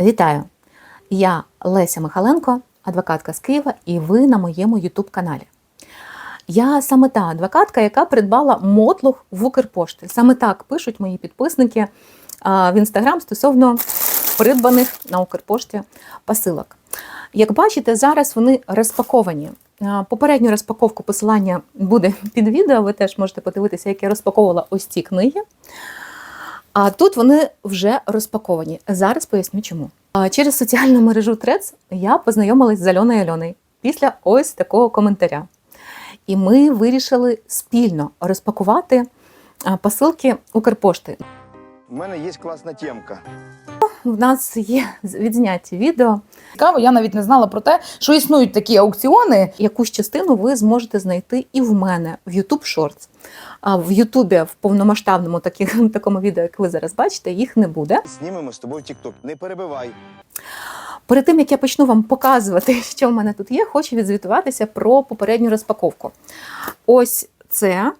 Вітаю! Я Леся Михаленко, адвокатка з Києва, і ви на моєму YouTube каналі. Я саме та адвокатка, яка придбала мотлух в Укрпошти. Саме так пишуть мої підписники в інстаграм стосовно придбаних на Укрпошті посилок. Як бачите, зараз вони розпаковані. Попередню розпаковку посилання буде під відео. Ви теж можете подивитися, як я розпаковувала ось ці книги. А тут вони вже розпаковані. Зараз поясню чому. Через соціальну мережу Threads я познайомилась з Альоною Альоною після ось такого коментаря. І ми вирішили спільно розпакувати посилки Укрпошти. У мене є класна темка. У нас є відзняті відео. Цікаво, я навіть не знала про те, що існують такі аукціони. Якусь частину ви зможете знайти і в мене в YouTube Shorts. А в Ютубі в повномасштабному таких, такому відео, як ви зараз бачите, їх не буде. Знімемо з тобою TikTok. Не перебивай. Перед тим як я почну вам показувати, що в мене тут є, хочу відзвітуватися про попередню розпаковку. Ось це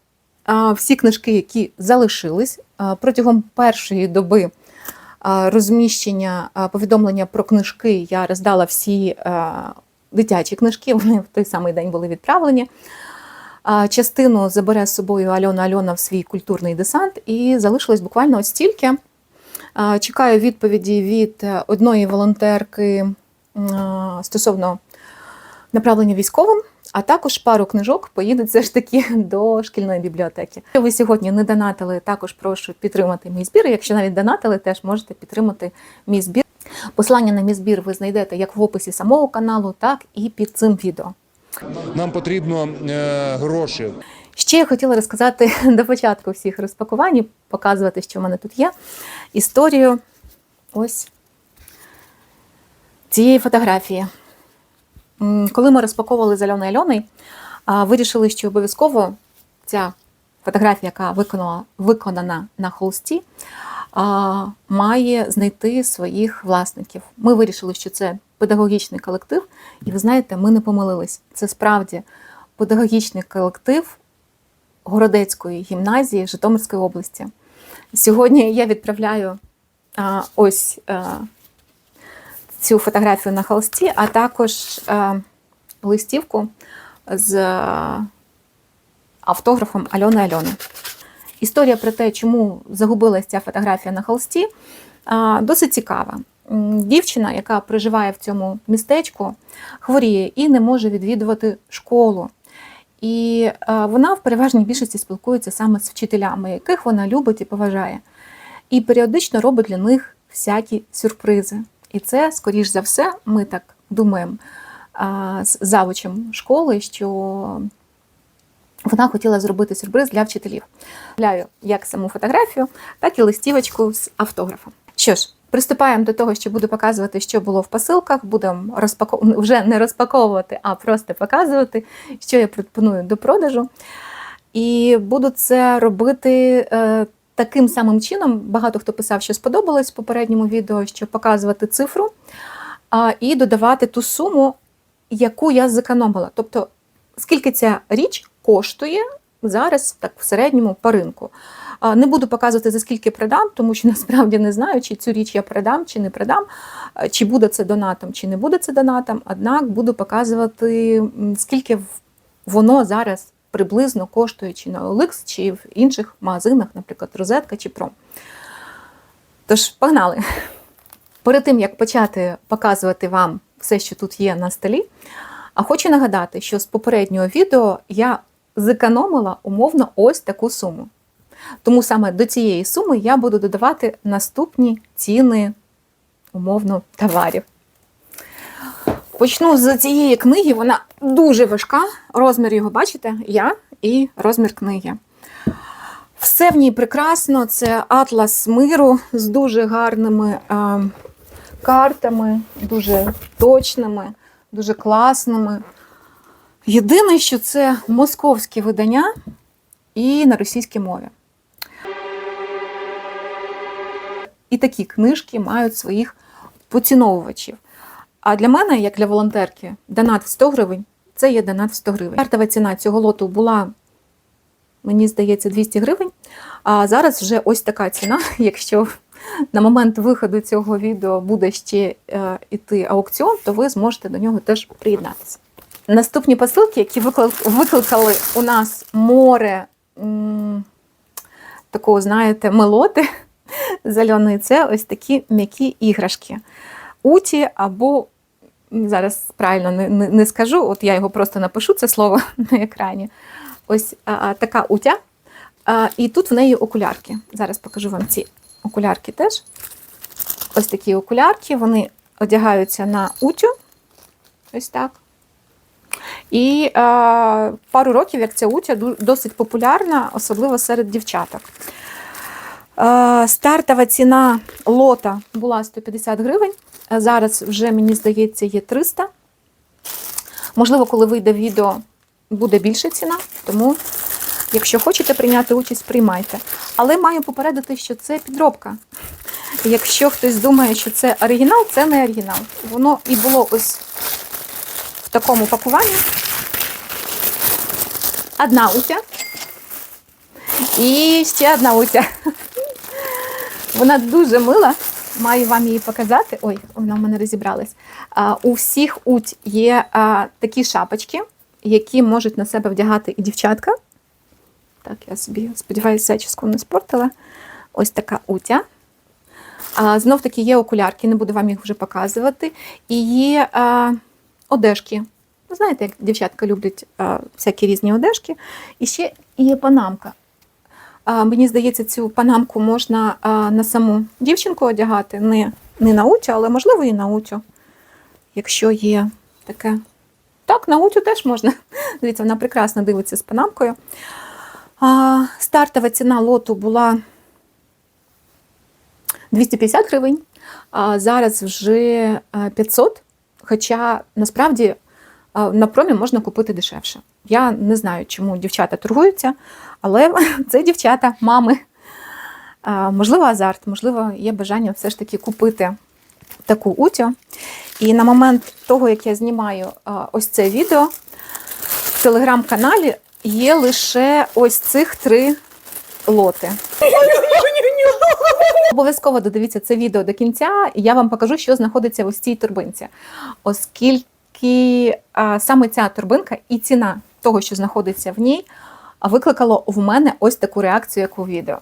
а, всі книжки, які залишились А, протягом першої доби розміщення повідомлення про книжки. Я роздала всі дитячі книжки. Вони в той самий день були відправлені. Частину забере з собою Альона Альона в свій культурний десант, і залишилось буквально ось стільки. Чекаю відповіді від одної волонтерки стосовно направлення військовим, а також пару книжок поїдуть все ж таки до шкільної бібліотеки. Якщо ви сьогодні не донатили, також прошу підтримати мій збір. Якщо навіть донатили, теж можете підтримати мій збір. Посилання на мій збір ви знайдете як в описі самого каналу, так і під цим відео. Нам потрібно е, гроші. Ще я хотіла розказати до початку всіх розпакувань, показувати, що в мене тут є. Історію ось цієї фотографії. Коли ми розпаковували з Альоною, вирішили, що обов'язково ця фотографія, яка виконала, виконана на холсті, має знайти своїх власників. Ми вирішили, що це педагогічний колектив, і ви знаєте, ми не помилились. Це справді педагогічний колектив Городецької гімназії Житомирської області. Сьогодні я відправляю ось а, цю фотографію на холсті, а також а, листівку з а, автографом Альони Альони. Історія про те, чому загубилась ця фотографія на холсті, а, досить цікава. Дівчина, яка проживає в цьому містечку, хворіє і не може відвідувати школу. І е, вона в переважній більшості спілкується саме з вчителями, яких вона любить і поважає. І періодично робить для них всякі сюрпризи. І це, скоріш за все, ми так думаємо з завучем школи, що вона хотіла зробити сюрприз для вчителів. Вставляю як саму фотографію, так і листівочку з автографом. Що ж, приступаємо до того, що буду показувати, що було в посилках. Будемо розпако... вже не розпаковувати, а просто показувати, що я пропоную до продажу. І буду це робити е, таким самим чином. Багато хто писав, що сподобалось в попередньому відео, що показувати цифру а, і додавати ту суму, яку я зекономила. Тобто, скільки ця річ коштує зараз, так в середньому по ринку. А, Не буду показувати за скільки продам, тому що насправді не знаю, чи цю річ я продам, чи не продам, чи буде це донатом, чи не буде це донатом. Однак буду показувати, скільки воно зараз приблизно коштує чи на OLX, чи в інших магазинах, наприклад, Розетка чи Пром. Тож, погнали! Перед тим, як почати показувати вам все, що тут є на столі, а хочу нагадати, що з попереднього відео я зекономила умовно ось таку суму. Тому саме до цієї суми я буду додавати наступні ціни умовно товарів. Почну з цієї книги, вона дуже важка. Розмір його бачите, я і розмір книги. Все в ній прекрасно. Це атлас миру з дуже гарними е, картами, дуже точними, дуже класними. Єдине, що це московське видання і на російській мові. І такі книжки мають своїх поціновувачів. А для мене, як для волонтерки, донат в 100 гривень це є донат в 100 гривень. Стартова ціна цього лоту була, мені здається, 200 гривень. А зараз вже ось така ціна, якщо на момент виходу цього відео буде ще е, іти аукціон, то ви зможете до нього теж приєднатися. Наступні посилки, які викликали у нас море м, такого, знаєте, мелоти зеленої, це ось такі м'які іграшки. Уті або зараз правильно не, не, не скажу, от я його просто напишу це слово на екрані. Ось а, а, така утя. А, і тут в неї окулярки. Зараз покажу вам ці окулярки теж. Ось такі окулярки, вони одягаються на утю. Ось так. І е, пару років, як ця утя, досить популярна, особливо серед дівчаток. Е, стартова ціна лота була 150 гривень. Е, Зараз вже, мені здається, є 300. Можливо, коли вийде відео, буде більша ціна, тому якщо хочете прийняти участь, приймайте. Але маю попередити, що це підробка. Якщо хтось думає, що це оригінал, це не оригінал. Воно і було ось в такому пакуванні. Одна утя. І ще одна утя. Вона дуже мила. Маю вам її показати. Ой, вона в мене розібралась. А, у всіх уть є а, такі шапочки, які можуть на себе вдягати і дівчатка. Так, я собі сподіваюся, зачіску не спортила. Ось така утя. А, знов таки є окулярки, не буду вам їх вже показувати. І є а, одежки. Знаєте, як дівчатка люблять а, всякі різні одежки. І ще є панамка. Мені здається, цю панамку можна на саму дівчинку одягати, не, не на утю, але можливо і на утю, якщо є таке. Так, на утю теж можна. Дивіться, вона прекрасно дивиться з панамкою. А, стартова ціна лоту була 250 гривень, а зараз вже 500. Хоча насправді на промі можна купити дешевше. Я не знаю, чому дівчата торгуються, але це дівчата, мами. Можливо, азарт, можливо, є бажання все ж таки купити таку утю. І на момент того, як я знімаю ось це відео, в телеграм-каналі є лише ось цих три лоти. Обов'язково додивіться це відео до кінця, і я вам покажу, що знаходиться в ось цій турбинці. Оскільки а, саме ця турбинка і ціна того, що знаходиться в ній, викликало в мене ось таку реакцію, як у відео.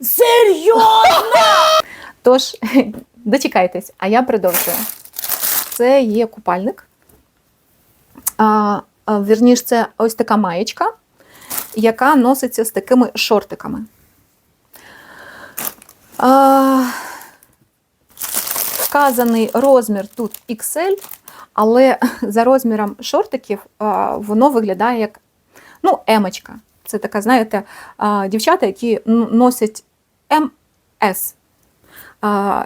Серйозно? Тож, дочекайтесь, а я продовжую. Це є купальник. А, а, вірніш, це ось така маєчка, яка носиться з такими шортиками. А, вказаний розмір тут XL, але за розміром шортиків воно виглядає як ну, емочка. Це така, знаєте, дівчата, які носять МС.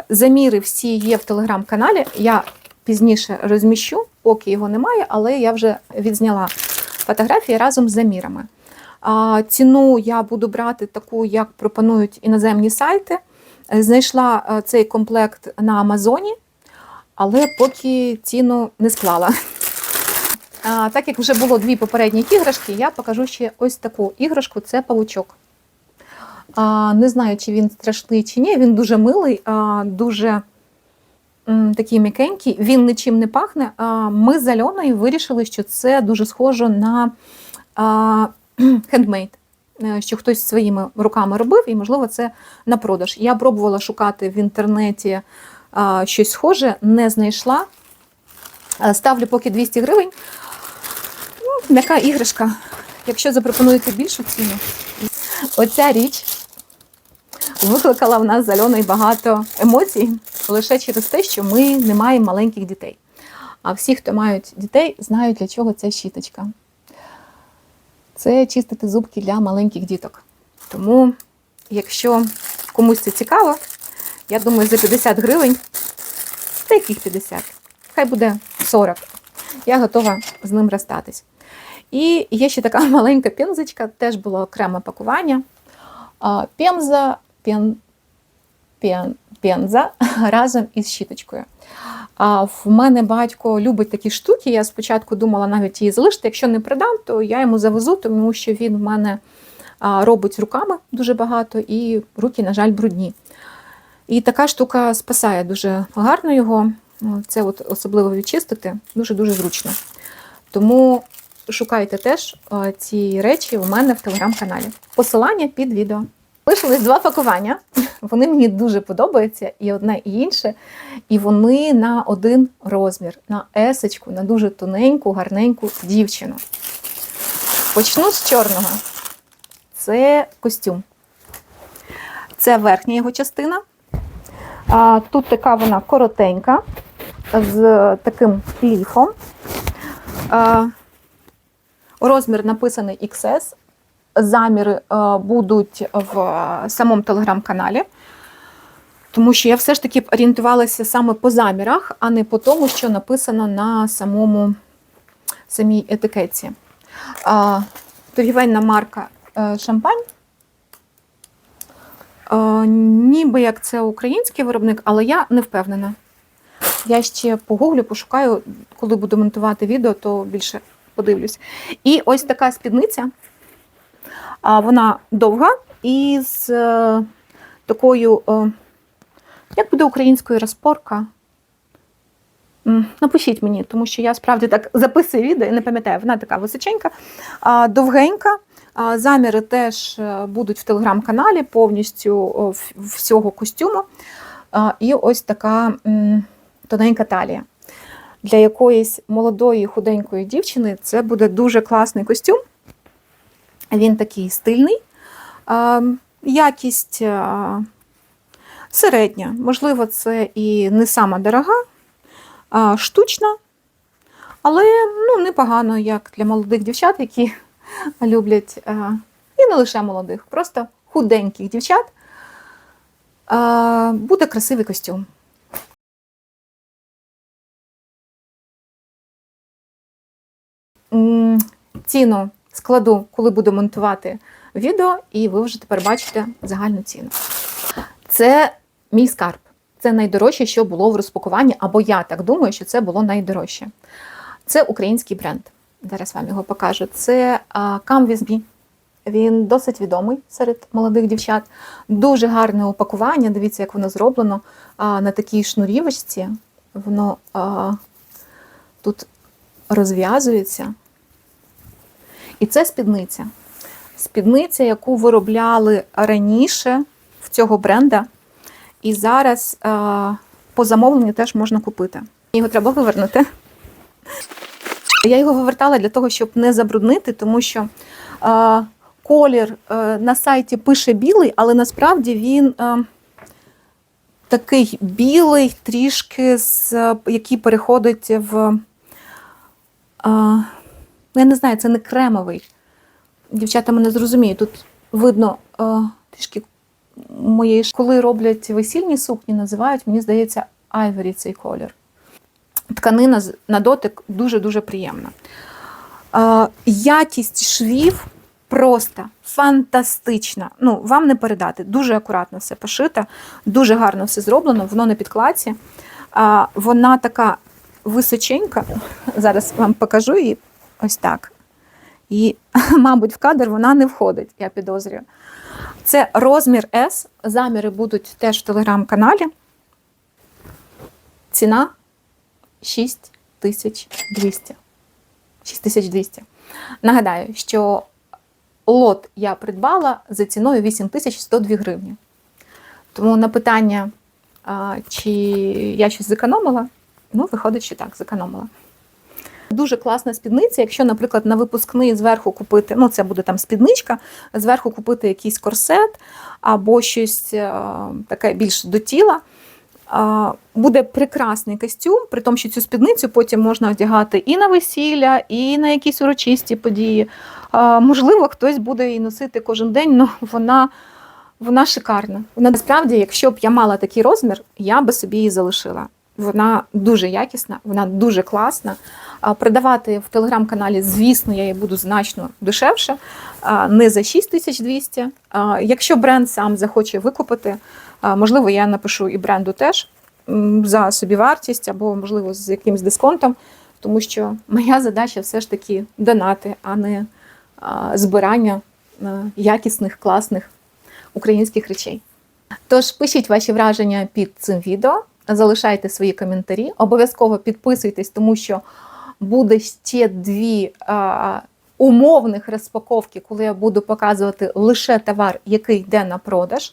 Заміри всі є в телеграм-каналі. Я пізніше розміщу, поки його немає, але я вже відзняла фотографії разом з замірами. Ціну я буду брати таку, як пропонують іноземні сайти. Знайшла цей комплект на Амазоні, але поки ціну не склала. А, Так як вже було дві попередні іграшки, я покажу ще ось таку іграшку це павучок. А, не знаю, чи він страшний чи ні. Він дуже милий, а, дуже м, такий м'якенький, він нічим не пахне. А, ми з Альоною вирішили, що це дуже схоже на хендмейд, е, що хтось своїми руками робив, і, можливо, це на продаж. Я пробувала шукати в інтернеті щось схоже, не знайшла. Е, Ставлю поки 200 гривень. Ну, м'яка іграшка. Якщо запропонуєте більшу ціну, оця річ викликала в нас з багато емоцій лише через те, що ми не маємо маленьких дітей. А всі, хто мають дітей, знають, для чого ця щіточка. Це чистити зубки для маленьких діток. Тому, якщо комусь це цікаво, я думаю, за 50 гривень, та яких 50? Хай буде 40. Я готова з ним розстатись. І є ще така маленька пензочка, теж було окреме пакування. А, Пемза, пен, пен, пенза разом із щіточкою. А в мене батько любить такі штуки. Я спочатку думала навіть її залишити. Якщо не продам, то я йому завезу, тому що він в мене робить руками дуже багато, і руки, на жаль, брудні. І така штука спасає дуже гарно його. Це от особливо відчистити, дуже-дуже зручно. Тому шукайте теж е, ці речі у мене в телеграм-каналі. Посилання під відео. Лишились два пакування. Вони мені дуже подобаються, і одне, і інше. І вони на один розмір, на есочку, на дуже тоненьку, гарненьку дівчину. Почну з чорного. Це костюм. Це верхня його частина. Тут така вона коротенька, з таким ліфом. Розмір написаний XS. Заміри будуть в самому телеграм-каналі. Тому що я все ж таки орієнтувалася саме по замірах, а не по тому, що написано на самому самій етикетці. Торгівельна марка е, Шампань. Е, ніби як це український виробник, але я не впевнена. Я ще погуглю, пошукаю, коли буду монтувати відео, то більше подивлюсь. І ось така спідниця. Вона довга і з е, такою, е, як буде українською розпорка? Напишіть мені, тому що я справді так записую відео і не пам'ятаю, вона така височенька, довгенька. Заміри теж е, будуть в телеграм-каналі повністю всього костюму. І ось така тоненька талія. Для якоїсь молодої худенької дівчини це буде дуже класний костюм. Він такий стильний. Якість середня. Можливо, це і не сама дорога, штучна, але ну, непогано, як для молодих дівчат, які люблять, а, і не лише молодих, просто худеньких дівчат. А, Буде красивий костюм. Ціну складу, коли буду монтувати відео, і ви вже тепер бачите загальну ціну. Це мій скарб. Це найдорожче, що було в розпакуванні, або я так думаю, що це було найдорожче. Це український бренд. Зараз вам його покажу. Це Come With. Він досить відомий серед молодих дівчат. Дуже гарне упакування. Дивіться, як воно зроблено на такій шнурівочці. Воно тут розв'язується. І це спідниця. Спідниця, яку виробляли раніше в цього бренда. І зараз по замовленню теж можна купити. Його треба вивернути. Я його вивертала для того, щоб не забруднити, тому що а, колір е, на сайті пише білий, але насправді він е, такий білий, трішки, з, е, який переходить в. А, ну, я не знаю, це не кремовий. Дівчата мене зрозуміють. Тут видно е, трішки моєї коли роблять весільні сукні, називають, мені здається, айвері цей колір. Тканина на дотик дуже-дуже приємна. Якість швів просто фантастична. Ну, вам не передати. Дуже акуратно все пошито, дуже гарно все зроблено, воно на підкладці. Вона така височенька. Зараз вам покажу її ось так. І, мабуть, в кадр вона не входить, я підозрюю. Це розмір S. Заміри будуть теж в телеграм-каналі. Ціна 6200. 6200. Нагадаю, що лот я придбала за ціною 8102 гривні. Тому на питання, чи я щось зекономила, ну, виходить, що так, зекономила. Дуже класна спідниця. Якщо, наприклад, на випускний зверху купити, ну це буде там спідничка, зверху купити якийсь корсет або щось таке більш до тіла. Буде прекрасний костюм, при тому, що цю спідницю потім можна одягати і на весілля, і на якісь урочисті події. Можливо, хтось буде її носити кожен день, але вона, вона шикарна. Вона насправді, якщо б я мала такий розмір, я би собі її залишила. Вона дуже якісна, вона дуже класна. Продавати в телеграм-каналі, звісно, я її буду значно дешевше, не за 6200. Якщо бренд сам захоче викупити, можливо, я напишу і бренду теж за собівартість або, можливо, з якимось дисконтом, тому що моя задача все ж таки донати, а не збирання якісних, класних українських речей. Тож пишіть ваші враження під цим відео, залишайте свої коментарі, обов'язково підписуйтесь, тому що буде ще дві умовних розпаковки, коли я буду показувати лише товар, який йде на продаж.